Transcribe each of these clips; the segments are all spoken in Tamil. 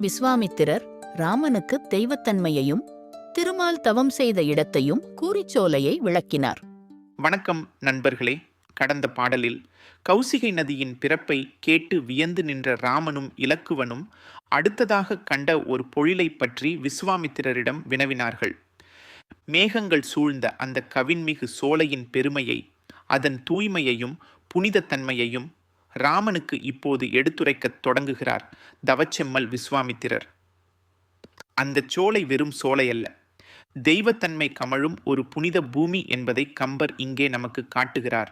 விஸ்வாமித்திரர் ராமனுக்கு தெய்வத்தன்மையையும் திருமால் தவம் செய்த இடத்தையும் கூறிச்சோலையை விளக்கினார். வணக்கம் நண்பர்களே. கடந்த பாடலில் கௌசிகை நதியின் பிறப்பை கேட்டு வியந்து நின்ற ராமனும் இலக்குவனும் அடுத்ததாக கண்ட ஒரு பொழிலை பற்றி விஸ்வாமித்திரரிடம் வினவினார்கள். மேகங்கள் சூழ்ந்த அந்த கவின்மிகு சோலையின் பெருமையை அதன் தூய்மையையும் புனிதத்தன்மையையும் ராமனுக்கு இப்போது எடுத்துரைக்கத் தொடங்குகிறார் தவச்செம்மல் விஸ்வாமித்திரர். அந்தச் சோலை வெறும் சோலை அல்ல. தெய்வத்தன்மை கமழும் ஒரு புனித பூமி என்பதை கம்பர் இங்கே நமக்கு காட்டுகிறார்.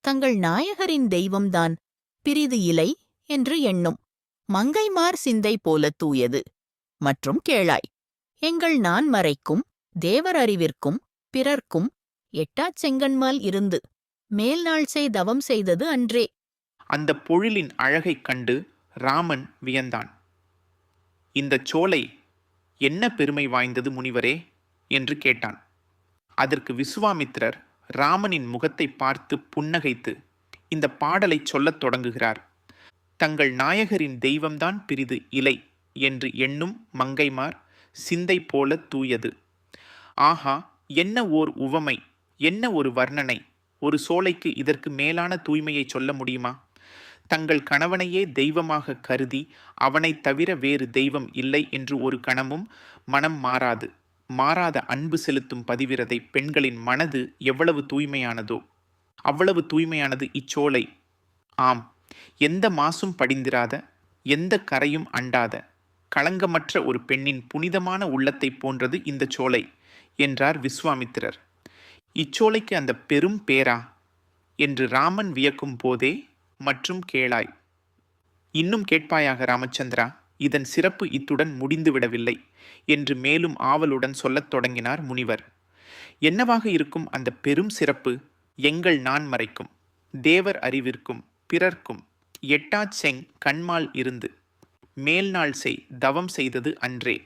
தங்கள் நாயகரின் தெய்வம்தான் பிரிது இலை என்று எண்ணும். மங்கைமார் சிந்தை போல தூயது. மற்றும் கேளாய். எங்கள் நான்மறைக்கும் தேவர் அறிவிற்கும் பிறர்க்கும் எட்டாச் செங்கன்மால் இருந்து மேல்நாள் செய் தவம் செய்தது அன்றே. அந்த பொழிலின் அழகைக் கண்டு ராமன் வியந்தான். இந்தச் சோலை என்ன பெருமை வாய்ந்தது முனிவரே? என்று கேட்டான். அதற்கு விசுவாமித்திரர் ராமனின் முகத்தை பார்த்து புன்னகைத்து இந்த பாடலை சொல்லத் தொடங்குகிறார். தங்கள் நாயகரின் தெய்வம்தான் பிரிது இலை என்று எண்ணும் மங்கைமார் சிந்தை போல தூயது. ஆஹா என்ன ஓர் உவமை என்ன ஒரு வர்ணனை ஒரு சோலைக்கு இதற்கு மேலான தூய்மையை சொல்ல முடியுமா? தங்கள் கணவனையே தெய்வமாக கருதி அவனைத் தவிர வேறு தெய்வம் இல்லை என்று ஒரு கணமும் மனம் மாறாது. மாறாத அன்பு செலுத்தும் பதிவிரதை பெண்களின் மனது எவ்வளவு தூய்மையானதோ அவ்வளவு தூய்மையானது இச்சோலை. ஆம் எந்த மாசும் படிந்திராத எந்த கரையும் அண்டாத களங்கமற்ற ஒரு பெண்ணின் புனிதமான உள்ளத்தைப் போன்றது இந்த சோலை என்றார் விஸ்வாமித்திரர். இச்சோலைக்கு அந்த பெரும் பேரா? என்று ராமன் வியக்கும் போதே மற்றும் கேளாய். இன்னும் கேட்பாயாக ராமச்சந்திரா இதன் சிறப்பு இத்துடன் முடிந்துவிடவில்லை என்று மேலும் ஆவலுடன் சொல்லத் தொடங்கினார் முனிவர். என்னவாக இருக்கும் அந்த பெரும் சிறப்பு? எங்கள் நான் மறைக்கும் தேவர் அறிவிற்கும் பிறர்க்கும் எட்டாச் செங் கண்மால் இருந்து மேல்நாள் செய் தவம் செய்தது அன்றே.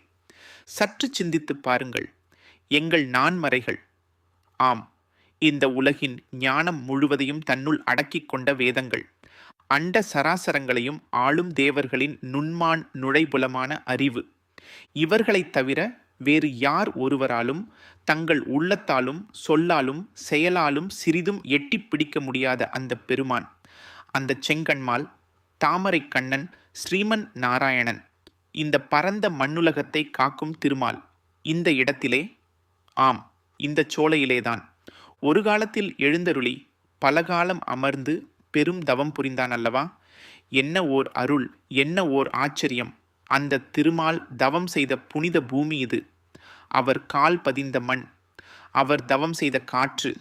சற்று சிந்தித்துப் பாருங்கள் எங்கள் நான்மறைகள் ஆம் இந்த உலகின் ஞானம் முழுவதையும் தன்னுள் அடக்கிக் கொண்ட வேதங்கள். அண்ட சராசரங்களையும் ஆளும் தேவர்களின் நுண்மான் நுழைபுலமான அறிவு. இவர்களைத் தவிர வேறு யார் ஒருவராலும் தங்கள் உள்ளத்தாலும் சொல்லாலும் செயலாலும் சிறிதும் எட்டிப் பிடிக்க முடியாத அந்த பெருமான். அந்த செங்கண்மால் தாமரை கண்ணன் ஸ்ரீமன் நாராயணன் இந்த பரந்த மண்ணுலகத்தை காக்கும் திருமால் இந்த இடத்திலே ஆம் இந்த சோலையிலேதான். ஒரு காலத்தில் எழுந்தருளி பலகாலம் அமர்ந்து பெரும் தவம் புரிந்தான் அல்லவா? என்ன ஓர் அருள் என்ன ஓர் ஆச்சரியம். அந்த திருமால் தவம் செய்த புனித பூமி இது. அவர் கால் பதிந்த மண். அவர் தவம் செய்த காற்று.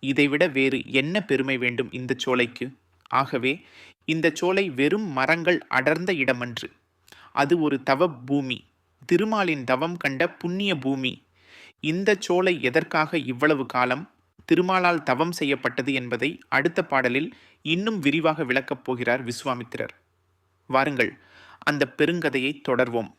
இதைவிட வேறு என்ன பெருமை வேண்டும் இந்த சோலைக்கு? ஆகவே இந்த சோலை வெறும் மரங்கள் அடர்ந்த இடமன்று. அது ஒரு தவ பூமி. திருமாலின் தவம் கண்ட புண்ணிய பூமி. இந்த சோலை எதற்காக இவ்வளவு காலம் திருமாலால் தவம் செய்யப்பட்டது என்பதை அடுத்த பாடலில் இன்னும் விரிவாக விளக்கப் போகிறார் விஸ்வாமித்திரர். வாருங்கள் அந்த பெருங்கதையை தொடர்வோம்.